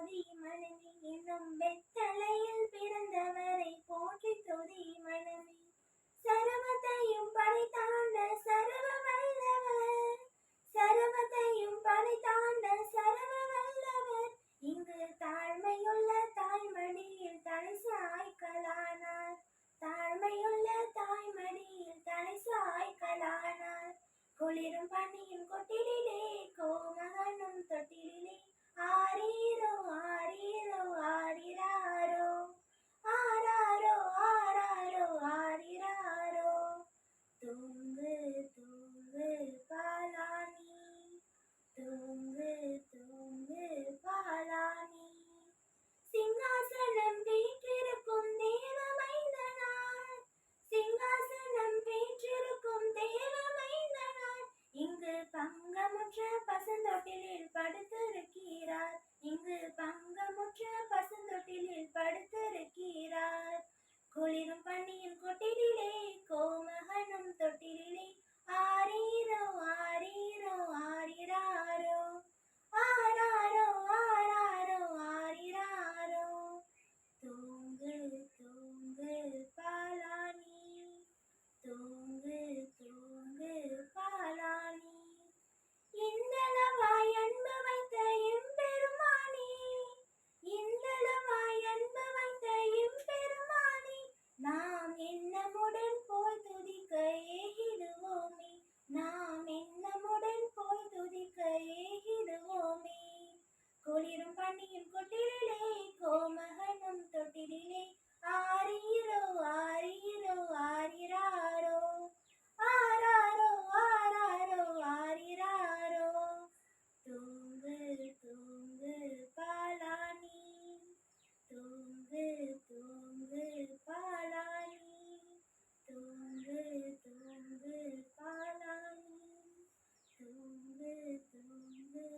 தொதி மனமே என்னும் வெத்தலையில் பிறந்தவரை போற்றி தொதி மனமே. சர்வத்தையும் படைத்தாண்ட சர்வ வல்லவர் சர்வத்தையும் படைத்தாண்ட சர்வ வல்லவர். இங்கு தாழ்மையுள்ள தாய்மடியில் தலை சாய்க்கலானார் தாழ்மையுள்ள தாய்மடியில் தலை சாய்க்கலானார் குளிரும் பனியும் கொட்டிட 我们先把三角边。குளிரும் பனியும் கொட்டிலே கோமகனும் தொட்டிலே ஆரீரோ ஆரீரோ ஆரிராரோ ஆராரோ ஆராரோ ஆரிராரோ தூங்கு தூங்கு பாலானி. தூங்கு தூங்கு பாலானி. தூங்கு தூங்கு பாலானி. தூங்கு தூங்கு